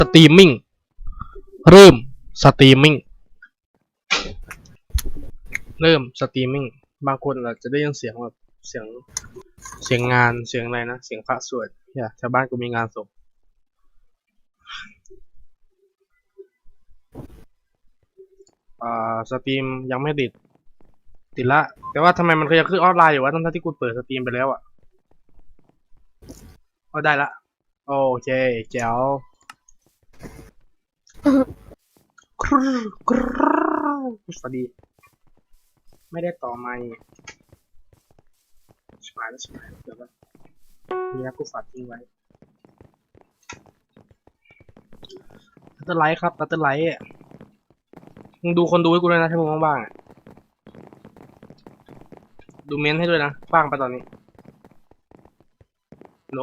สตรีมมิ่งเริ่มสตรีมมิ่งเริ่มสตรีมมิ่งบางคนอาจจะได้ยินเสียงแบบเสียงเสียงงานเสียงอะไรนะเสียงพระสวดเนี่ยชาวบ้านกูมีงานศพอ่าสตรีมยังไม่ติด ติดละ แต่ว่าทำไมมันก็ยังขึ้นออนไลน์อยู่วะทั้งๆที่กูเปิดสตรีมไปแล้วอะเอาได้ละ โอเคแจ๋ว กรูกรูสวัสดี ไม่ได้ต่อไม่สบายแล้วสบายเดี๋ยวนะนี่นะกูฝากทิ้งไว้ตัตเตอร์ไลท์ครับตัตเตอร์ไลท์มึงดูคนดูให้กูด้วยนะถ้ามึงว่างๆดูเมนต์ให้ด้วยนะว่างไปตอนนี้โหล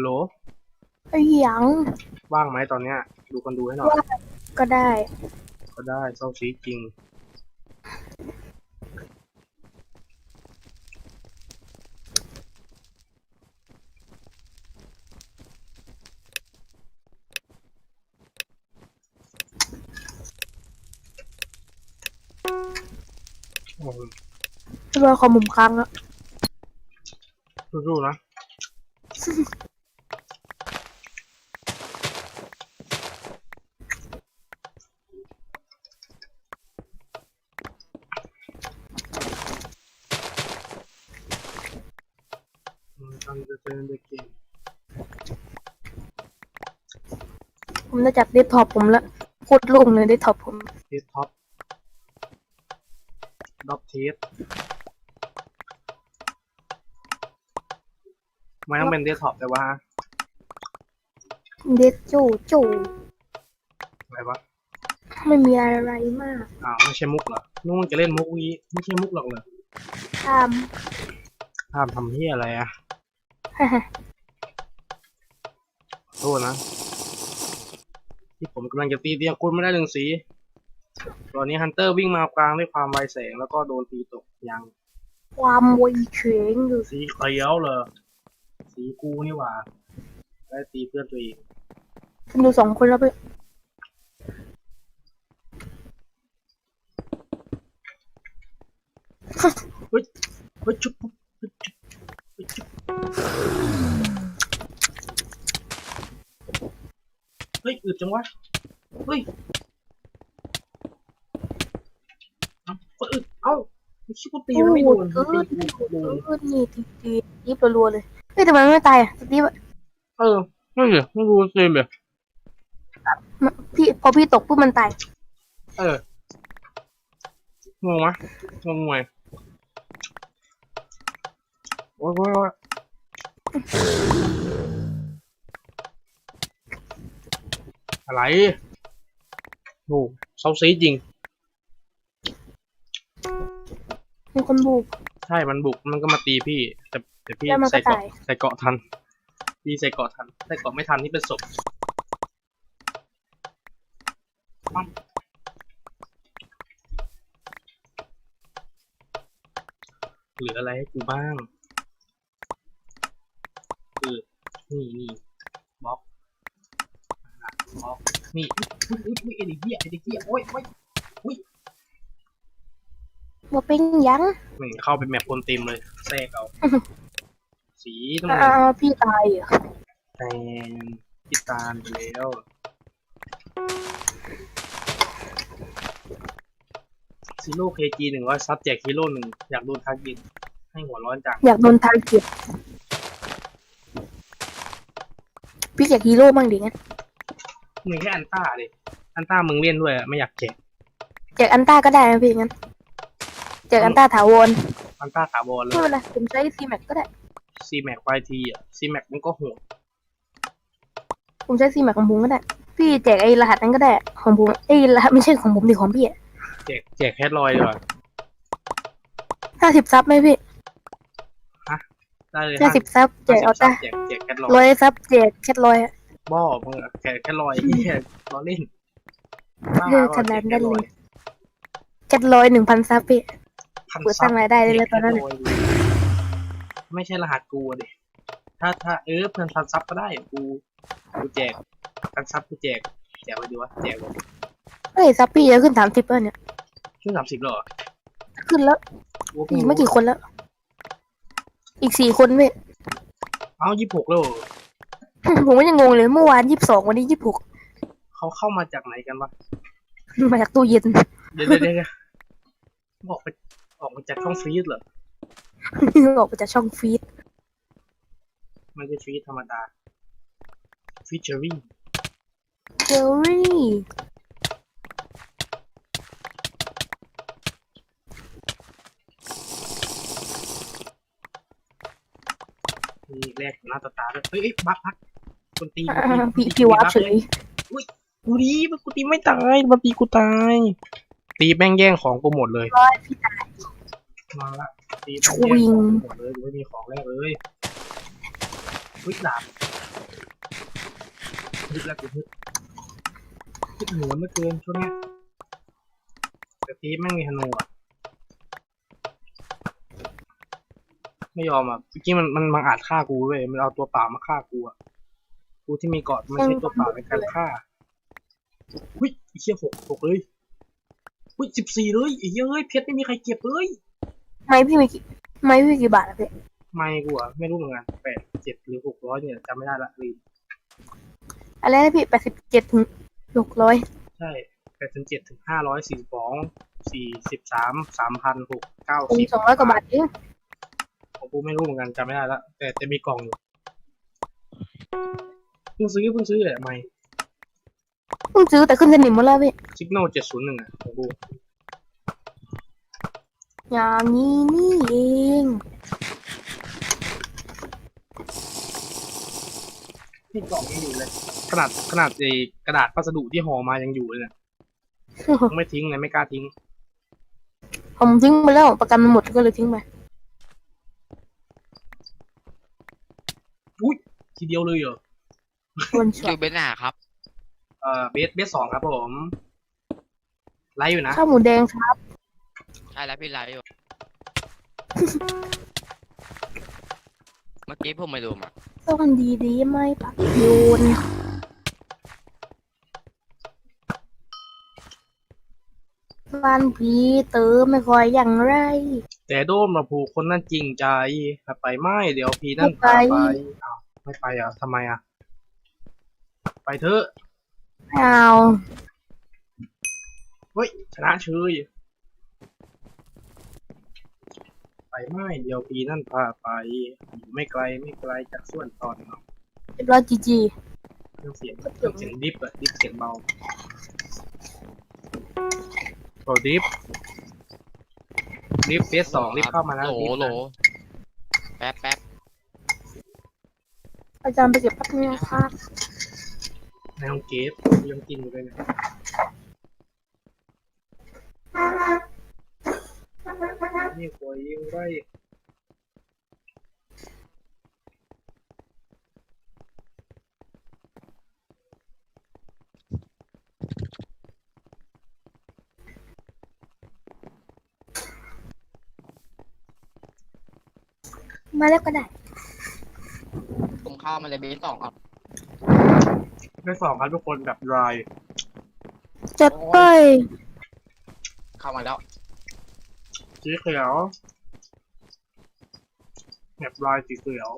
โหลไอ้หยัง ว่างไหมตอนเนี้ย ดูคนดูให้หน่อย ก็ได้ ก็ได้เศร้าซีจริง โอ้โหเรียบร้อยคอมมุมค้างแล้วสู้ๆนะ ทำจะเจอเด็กเก่ง ผม ได้จัดเดสก์ท็อปผมละโคตรโล่งเลยเดสก์ท็อปผมเทสท็อปด็อกเทสไม่ต้องเป็นเดสท็อปแต่ว่าเดสจูจูอะไรวะไม่มีอะไรมากอ้าวไม่ใช่มุกเหรอนู่นจะเล่นมุกวีไม่ใช่มุกหรอกเหรอตามทำทำเฮียอะไรอะโทษนะ ที่ผมกำลังจะตีเตียงคุณไม่ได้หนึ่งสี ตอนนี้ฮันเตอร์วิ่งมากลางด้วยความไวแสงแล้วก็โดนตีตกยัง ความไวเฉงอยู่สีเขียวเลยสีกูนี่หว่าได้ตีเพื่อนตัวเองคุณดูสองคนแล้วไปเฮ้ยชุบเฮ้ยชุบ อึดจังวะ เฮ้ยเอ้าก็อึดเอ้าไม่ชิบกูตีมันไม่โดนเอตีอกูโดนเออนี่ตีตียิบรัวๆเลยเฮ้ยทำไมมันไม่ตายอะสตีฟอะเออไม่เหรอไม่รู้เซมแบบมันพี่พอพี่ตกปุ๊บมันตาย เอองงไหมงงไหมโอ้ยโอ้ย อ้ยอะไรโอ้เซาซีจริง มีคนบุก ใช่ มันบุก มันก็มาตีพี่ แต่แต่พี่แล้วมันก็ใส่เกาะตาย ใส่เกาะทัน พี่ใส่เกาะทัน ใส่เกาะไม่ทันนี่เป็นศพปั๊มเหลืออะไรให้กูบ้างเออนี่นี่บล็อกอะบล็อก นี่อุ้ยอุ้ยอุ้ยไอ้เด็กเหี้ยไอ้เด็กเหี้ยโอ้ยโอ้ยว่าเป็นหยังหนึ่งเข้าไปแมปคนเต็มเลยแทรกเอาสีต้องอ่าพี่ตายเหรอแทนพิตาลไปแล้วซีโร่เคจีหนึ่งร้อยซับแจกฮีโร่หนึ่งอยากโดนทาร์เกิตให้หัวร้อนจังอยากโดนทาร์เก็ตพี่แจกฮีโร่บ้างดิงั้น มึงแค่อันต้าดิ อันต้ามึงเล่นด้วยอะไม่อยากแจกแจกอันต้าก็ได้นะพี่งั้นแจกอันต้าถาวรอันต้าถาวรเลไม่ยเป็นไรผมใช้ซีแม็กก็ได้ซีแม็กไฟทีอะซีแม็กมันก็โหดผมใช้ซีแม็กของผมก็ได้ พี่แจกไอ้รหัสนั้นก็ได้ ของผมไอ้รหัสไม่ใช่ของผมดิของพี่อะแจกแจกแคทลอยดีกว่าห้าสิบซับไหมพี่ได้เลยห้าสิบซับแจกเอาซัต้าบแจกแจกแคทลอยร้อยซับแจกแค่ร้อยอะ บ้อมึงอะแจกแคทลอยเฮียล้อเล่นบ้าเออเปขล่านาดแจกแคนั้ทนลเลอยยแค่ร้อยหนึ่งพันซับพี่พันเปิดซัตั้บงรายได้ได้เลยตอนนั้นอะไม่ใช่รหัสกูอะดิถ้าถ้าเออเพื่อนพันซับก็ได้กูกูแจกกันซับกูแจกแจกไปดีวะแจกเลยเฮ้ยซับพี่จะขึ้นสามสิบแล้วเนี่ยขึ้นสามสิบแล้วเหรอขึ้นแล้วโอ้โหอีกไม่กี่คนแล้ว อีกสี่คนเว้ยเอ้ายี่สิบหกแล้วเหรอ ผมก็ยังงงเลยเมื่อวานยี่สิบสองวันนี้ยี่สิบหกเขาเข้ามาจากไหนกันวะมาจากตู้เย็นเดี๋ยวเดี๋ยวเดี๋ยวออกไปออกมาจากช่องฟรีดเหรอออกมาจากช่องฟีดไม่ใช่ฟรีดธรรมดาฟีเจอริ่งเจอรี่มีแรกหน้าตาตาด้วยเฮ้ยเอ้ยบักบัก คนตีอ่าคนตีพี่พี่วาร์ปเฉยกูดีกูตีไม่ตายมาตีกูตาย ตีแม่งแย่งของกูหมดเลยร้อยพี่มาละตีชแม่งวิแย่งงของกูหมดเลยกูไม่มีของแรกเลยวิดาบฮึดแล้วกูฮึดฮึดหนวนเหลือเกินช่วงเนี้ยแต่ตีแม่งมีธนูอะไม่ยอมอะเมื่อกี้มันมันมันอาจฆ่ากูเว้ยมันเอาตัวเปล่ามาฆ่ากูอะ กูที่มีเกาะมันใช้ตัวเปล่าในการฆ่าหุ้ยไอ้เชี่ยหกหกเลยหุ้ยสิบสี่เลยไอ้เหี้ยเอ้ยเพชรไม่มีใครเก็บเลยไม่พี่มีกี่ไม่พี่มีกี่บาทอะพี่ไม่กูอะไม่รู้เหมือนกันแปดเจ็ดหรือหกร้อยเนี่ยจำไม่ได้ละลืมอะไรนะพี่แปดสิบเจ็ดถึงหกร้อยใช่แปดสิบเจ็ดถึงห้าร้อยสี่สิบสองสี่สิบสามสามพันหกเก้าเป็นสิบสองร้อยกว่าบาทเองของกูไม่รู้เหมือนกันจำไม่ได้ละแต่จะมีกล่องอยู่เพิ่งซื้อเพิ่งซื้อแหละไม่เพิ่งซื้อแต่ขึ้นสนิมหมดแล้วพี่สิกโนเจ็ดศูนย์หนึ่งอะของกูอย่างนี้นี่เองนี่กล่องยังอยู่เลย ขนาดขนาดไอ้กระดาษพัสดุที่ห่อมายังอยู่เลยเนี่ยยังไม่ทิ้งเลยไม่กล้าทิ้ง ผมทิ้งไปแล้วประกันมันหมดก็เลยทิ้งไปอุ้ยทีเดียวเลยเหรอ วันอช็อตยู่เบนหนาครับ เอ่อเบสเบสสองครับผม ไลฟ์อยู่นะ ข้าวหมูแดงครับ ใช่แล้วพี่ไลฟ์อยู่ เมื่อกี้ผมไม่รู้มาต้องดีดีๆไม่ปักโยนบ้านพีเตอไม่ค่อยอย่างไร แต่โดมมาผูกคนนั้นจริงใจถ้าไปไม่เดี๋ยวพีนั่นไม่พาไปไปอ้าวไม่ไปอะทำไมอะ ไปเถอะไม่เอาเฮ้ยชนะเชยไปไม่เดี๋ยวพีนั่นพาไปอยู่ไม่ไกลไม่ไกลจากส่วนตอนเนาะเรียบร้อยจีจีเครื่องเสียงเครื่องเสียงดิฟอะดิฟเสียงเบาโอ้ดิฟดิฟเบสสองดิฟเข้ามาแล้วโหลดิฟโหลนะแป๊บแป๊บอาจารย์ไปเก็บพักนี้ครับ ในห้องเกฟยังกินอยู่เลยเนี่ยนี่ควยยิงไรมาแล้วก็ได้ผมเข้ามาเลยเบสสองครับ ไม่สองครับทุกคนแบบดรายจัดไปเข้ามาแล้วสีเขียวแบบดรายสีเขียว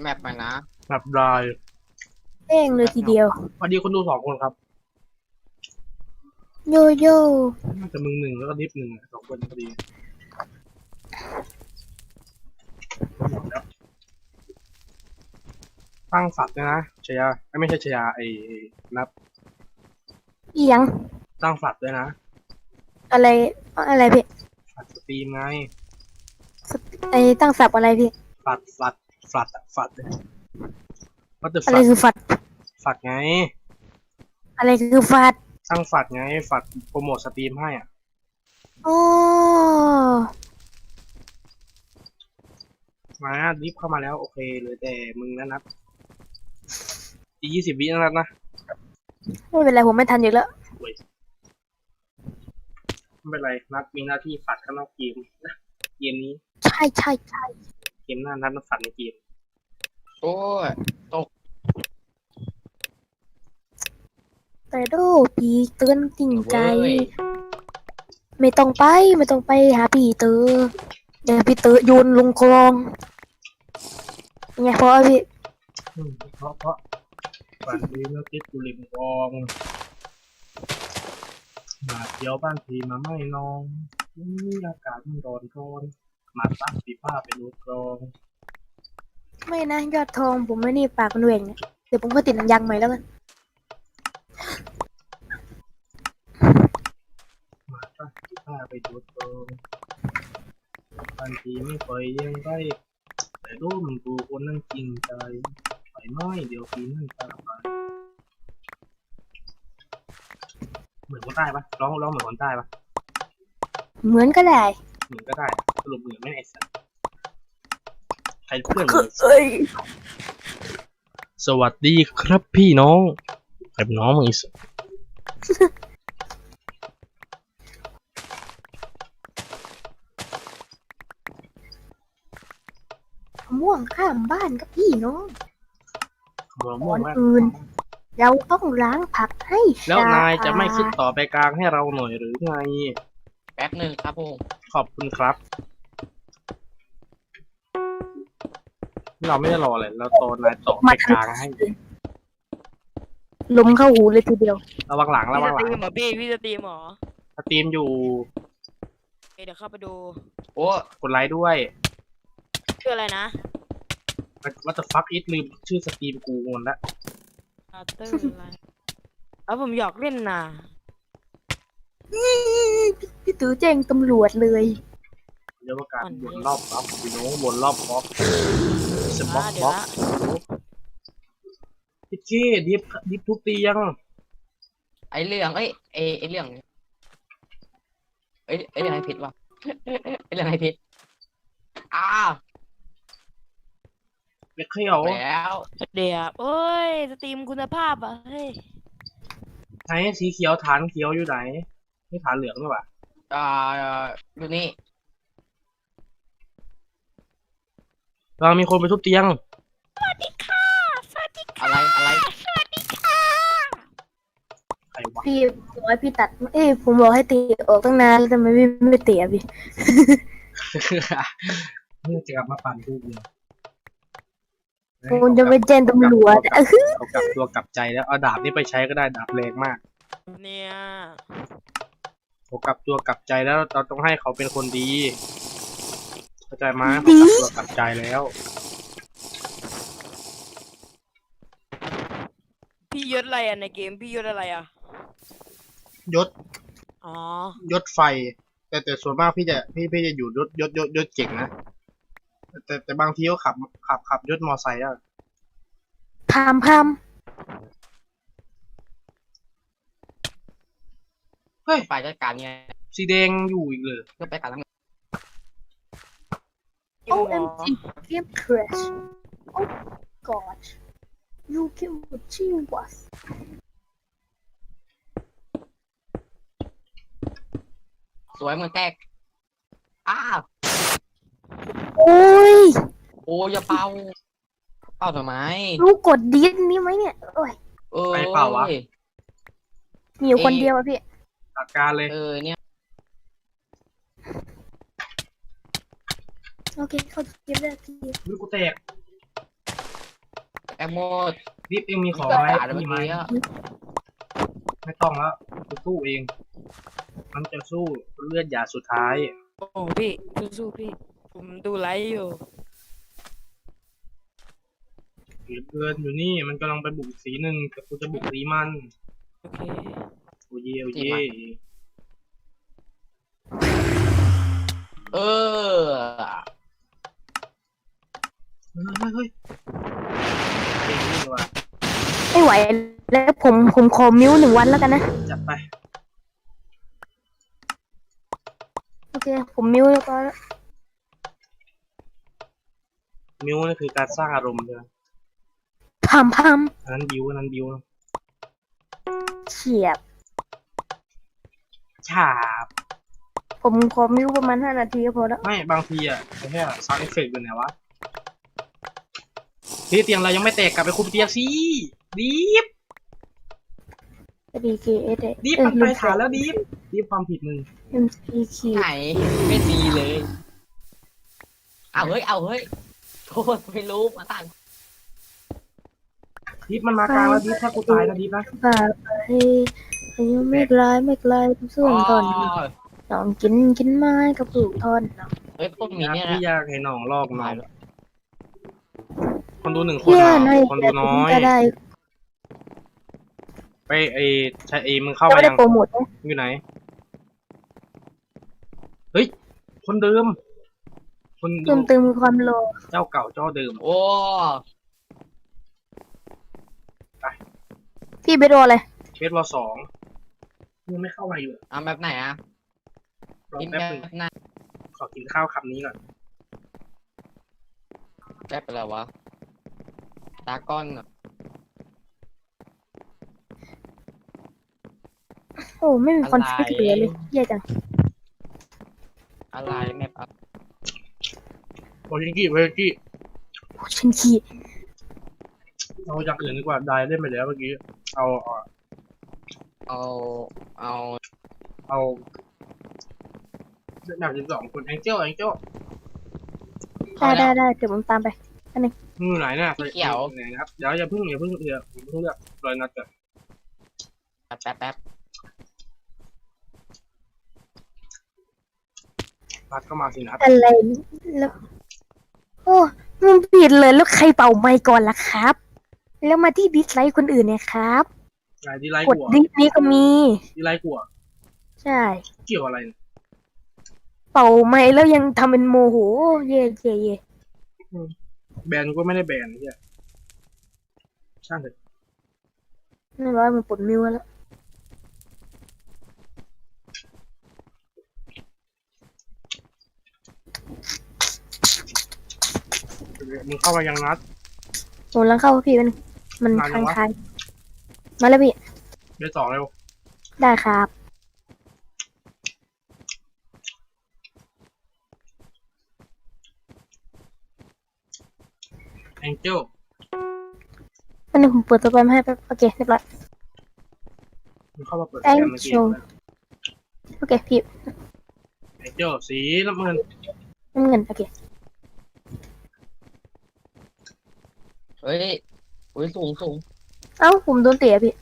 แมปมานะ แบบดรายเองเลยทีเดียวสวัสดีคนดูสองคนครับ โยโย่น่าจะมึงหนึ่งแล้วก็ดิฟหนึ่งอะสองคนพอดี ตั้งฝัดด้วยนะชยาเอ้ยไม่ใช่ชยาไอ้นับเอียงตั้งฝัดด้วยนะ อะไรอะไรพี่ฝัดสตรีมไงไอ้ตั้งศัพท์อะไรพี่ฝัดฝัดฝัดอะฝัดวัตถุอะไรฝัดคือฝัดฝัดไง อะไรคือฝัดตั้งฝัดไงฝัดโปรโมทสตรีมให้อะอ๋อมาดิฟเข้ามาแล้วโอเคเหลยแต่มึงนะนับ อีกยี่สิบวินั่นนะไม่เป็นไรผมไม่ทันอยู่แล้วไม่เป็นไรนัดมีหน้าที่ฝัดข้างนอกเกมนะเกมนี้ใช่ใช่ใช่เกมหน้านัดมานฝัดในเกมโอ้ยตกแต่ดูผีเตือนจริงใจ ไม่ต้องไปไม่ต้องไปหาปีเตอร์เดี๋ยวปีเตอร์ยนลงคลองไงเพราะพี่เพราะเพราะ ฝันดีเมื่อติดกุลิมกองหมาเดียวบ้านพีมาไม่นองนี่อากาศมันร้อนร้อนหมาตั้งปีผ้าไปรูดกรองไม่นะยอดทองผมไม่นี่ปากมันเหวงเนี่ยเดี๋ยวผมก็ติดหนังยางใหม่แล้วกันหมาตั้งปีผ้าไปรูดกรองบ้านพีไม่เคยยังได้แต่รูมกูคนนั้นจริงใจ ไปไม่เดี๋ยวพีนั่นตามไปเหมือนคนใต้ปะร้องร้องเหมือนคนใต้ปะเหมือนก็ได้เหมือนก็ได้สรุปเหมือนไม่ไอ้สัสใครเพื่อนมึงเอ้ยสวัสดีครับพี่น้องใครเป็นน้องมึงอีสม่วงข้ามบ้านกับพี่น้อง หัวม่วงมากอนอื่น เราต้องล้างผักให้สะอาดแล้วนายจะไม่ขึ้นสะอาดต่อไปกลางให้เราหน่อยหรือไง แป๊บหนึ่งครับผมขอบคุณครับ เราไม่ได้รอเลยเราโตนายต่อไปกลางให้ ลมเข้าหูเลยทีเดียว ระวังหลังพี่ระวังหลังรีมเหรอพี่พี่สตรีมเหรอสตรีมอยู่เอ้ยเดี๋ยวเข้าไปดู โอ้กดไลค์ด้วย ชื่ออะไรนะ ว่าจะฟักอีทลืมชื่อสตรีมกูงนละอาร์เตอร์อะไรเอาผมอยากเล่นน่ะพี่ตื้อแจ้งตำรวจเลย เรียกว่าการวนรอบบ็อกพี่น้องวนรอบบ็อกสบ็อกอ่าเดี๋ยบ็วอกละพี่เก้ดิฟดิฟทุกเตียงไอเรื่องเอ้ยไอไอเรื่องไอยไอเรื่องไอผิดวะไอเรื่องไอผิดอ้า วเด็กเขียวแล้วเดี๋ยวเอ้ยสตรีมคุณภาพอะเฮ้ยไหนสีเขียวฐานเขียวอยู่ไหนนี่ฐานเหลืองหรือเปล่าอ่าดูนี่เรามีคนไปทุบเตียงอะไร อะไรใครวะพี่บอกให้พี่ตัด เอ้ยผมบอกให้ตีออกตั้งนานแล้วทำไมพี่ไม่เตียพี่เพื่อจะกลับมาปั่นรูปเลย ผมจะไปแจ้งตำรวจเออเอากลับตัวกลับใจแล้วเอาดาบนี้ไปใช้ก็ได้ดาบแรงมากเนี่ยเอากลับตัวกลับใจแล้วเราต้องให้เขาเป็นคนดีเข้าใจไหมเขากลับตัวกลับใจแล้ว พี่ยศอะไรอะในเกมพี่ยศอะไรอะ ยศอ๋อ ยศไฟ แต่แต่ส่วนมากพี่จะพี่พี่จะอยู่ยศยศยศยศเก่งนะ แต่แต่แต่บางทีก็ขับขับขับยศมอไซค์อะพามพามเฮ้ยฝ่ายจัดการไงสีแดงอยู่อีกเลยก็ไปการทำงานโอ้ OMG game crash Oh god you can what she was สวยเหมือนแตกอ้าว โอ้ยโอ้อย่าเป่า เป่าทำไมรู้กดดิสนี่ไหมเนี่ยโอ้ยเออไปเปล่าวะ มีอยู่คนเดียวอะพี่ตัดการเลยเออเนี่ย โอเคเข้าเกมได้พี่วิกูแตกแอมโมดรีบเองมีของก็ไหมขาดเมื่มีอไหมกี้อะไม่ต้องแล้วกูสู้เอง มันจะสู้เลือดหยาดสุดท้าย โอ้พี่สู้ๆพี่ ผมดูไลฟ์อยู่เก็บเงินอยู่นี่มันกำลังไปบุกอีกสีหนึ่งแต่กูจะบุกสีมันโอเคโอ้เย่โอ้เย่เออเฮ้ยเฮ้ยเฮ้ยเก่งนี่ว่ะไม่ไหวแล้วผมผมขอมิ้วหนึ่งวันแล้วกันนะ จัดไปโอเค ผมมิ้วแล้วก็ มิวนี่คือการสร้างอารมณ์ใช่ไหมพามพามอันนั้นบิวอันนั้นบิวเฉียบ ฉาบ ผมขอมิ้วประมาณห้านาทีก็พอแล้วไม่บางทีอะไอ้แค่ซาวด์เอฟเฟกต์อยู่ไหนวะที่เตียงเรายังไม่แตกกลับไปคุมเตียงสิรีบดีเคเอสดิฟมันไปฐานแล้วดิฟดิฟความผิดมึงเอ็มซีคีไหนไม่ดีเลย เอาเฮ้ย เอาเฮ้ย โทษไม่รู้มาตั้งดิฟมันมากลางแล้วดิฟถ้ากูตายนะดิฟนะป่าไปอายุไม่ไกลไม่ไกลส่วนตอนน้องกินกินไม้กับปลูกทอนเนาะเฮ้ยพวกมีเนี่ยที่นะยากให้น้องลอกน้มาองด้วยคนดูหนึ่งคนเพื่ออะในคนแต่ดูน้อยก็ได้ไปไอ้ใช่ไอ้มึงเข้าก็มาไม่ได้ยังโปรโมทนะอยู่ไหน เฮ้ย คนเดิม คนเดิเติมมเติมความโลเจ้าเก่าเจ้าเดิมโอ้พี่เบโดอะไรเฟสวอสองยังไม่เข้ามาอยู่เอาแบบไหนอะรอกินแป๊บแบหนึงบไหนขอกินข้าวคำนี้ก่อนแบบอะไรวะตาก้อนเหรอโอ้ไม่มีคอนฟ lict เหลือเลยแย่จัง อะไรแบบอะโอชิงกี้โอชิงกี้โอ้ฉันขี้เอาอย่างอื่นดีกว่าได้เล่นไปแล้วเมื่อกี้ เอาเอาเอาเอาเอาอยากกินสองคนแองเจิลแองเจิลได้ได้ได้เดี๋ยวผมตามไปมึงอยู่ไหนเนี่ยไหนนะครับเดี๋ยวอย่าเพิ่งอย่าเพิ่งเดี๋ยวอย่าเพิ่งเลือกรอยนัดก่อนแป๊บแป๊บแป๊บนัดก็มาสินัดอะไรแล้วโอ้มันผิดเลยแล้วใครเป่าไมค์ก่อนล่ะครับ แล้วมาที่ดิสไลค์คนอื่นเนี่ยครับไงดีไลค์กดกัวดิสนี้ก็มี ดีไลค์กัวใช่ เกี่ยวอะไรเนี่ยเป่าไมค์แล้วยังทำเป็นโมโห เย่เย่เย่แบนก็ไม่ได้แบนเนี่ยช่างเถอะไม่ร้อยมันปลดมิวแล้ว มึงเข้ามายังนัดโหลังเข้าพี่มันมันมาคแล้ววะล้ายๆมาแล้วพี่เบสสองเร็วได้ครับ แองเจิลวันนี้ผมเปิดตัวไปมาให้แป๊บโอเคเรียบร้อย มึงเข้ามาเปิดแองแกมเมื่อกี้เจิลโอเคพี่แองเจิลสีน้ำเงินน้ำเงินโอเค เฮ้ยอุ้ยสูงสูงเอ้าผมโดนเตะพี่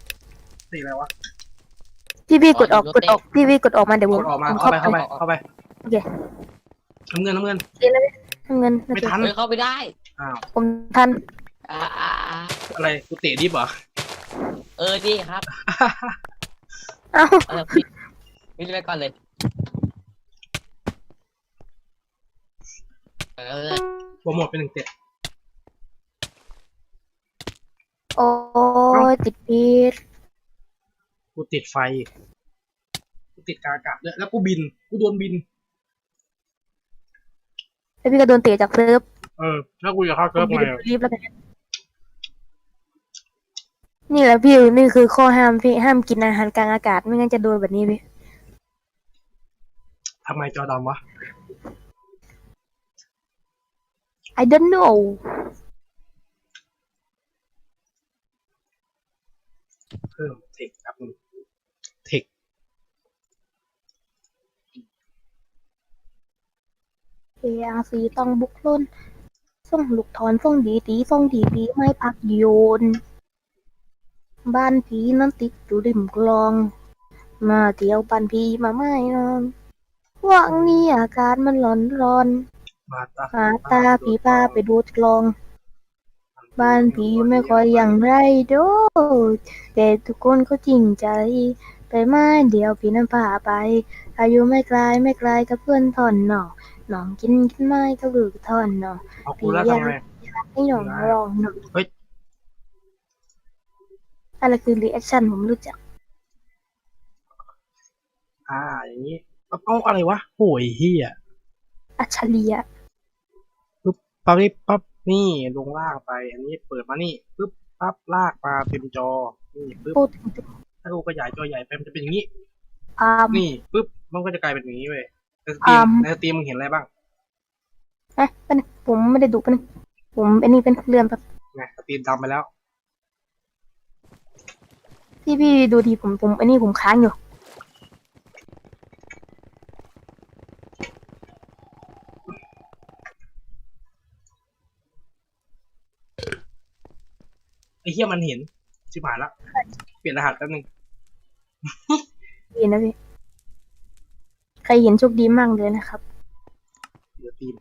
สีอะไรวะพี่พี่กดออกอ๋อกดออกพี่พี่กดออกมาเดี๋ยวผกมดออกมา ผมเข้าไป เข้าไปไป เข้าไปโอเค น้ำเงินน้ำเงินน้ำเงินโอไม่เคทัน เฮ้ยเข้าไปได้อ้าว ผมทันอ่าอ่าอ่าอะไร กูเตะดิบเหรอ เออดีครับเอ้าเออพี่พี่ไปก่อนเลยเออโปรโมทเป็นหนึ่งเจ็ด โอ้ยติดพีดกูติดไฟ กูติดกากะด้วยแล้วกูบิน กูโดนบิน แล้วพี่ก็โดนเตะจากเซิร์ฟเออ แล้วกูจะเข้าผเซิร์มฟพี่ไงโดนรีบแล้วกันนี่แหละพี่นี่คือข้อห้ามพี่ห้ามกินอาหารกลางอากาศไม่งั้นจะโดนแบบนี้พี่ทำไมจอดำวะ I don't know เพิ่มเทคครับมึงเทค ARC ต้องบุกล้นส่งลูกถอนส่งดีดีส่งดีดีไม่พักโยน บ้านผีนั้นติดอยู่ริมคลอง มาเที่ยวบ้านผีมาไม่นอนว่างนี้อากาศมันร้อนร้อน มาตาหาตาผีพาไปดูดกลอง บ้านผีไม่ค่อยอย่างไรโดแต่ทุกคนก็จริงใจ ไปมาเดี๋ยวพี่นั้นพาไป อายุไม่ไกลไม่ไกลกับเพื่อนทอนหนอหนองกินกินไม้ก็ลือทอนหนอเอากูแล้วทำไงให้หนองร้องหนอเฮ้ย อะไรคือรีแอคชั่นผมรู้จัก อ่าอย่างนี้ปั๊บเอาอะไรวะโอ้ยเฮียอัจฉริยะ ปั๊บนี่ปั๊บ นี่ลงลากไป อันนี้เปิดมานี่ปึ๊บปั๊บลากมาเต็มจอ นี่ปึ๊บพูดถึงถ้ากูขยายจอใหญ่ไปมันจะเป็นอย่างนี้พามนี่ปึ๊บมันก็จะกลายเป็นอย่างนี้เว้ยในสตรีมอืมในสตรีมมึงเห็นอะไรบ้างนะเป็นผมไม่ได้ดูเป็นงผมอันนี้เป็นเรือนแบบไงสตรีมดำไปแล้วพี่พี่ดูทีผมผมอันนี้ผมค้างอยู่ เฮียมันเห็นชิบหายละเปลี่ยนรหัสแป๊บนึงดีนะพี่ ใครเห็นโชคดีมากเลยนะครับ เดี๋ยวตีม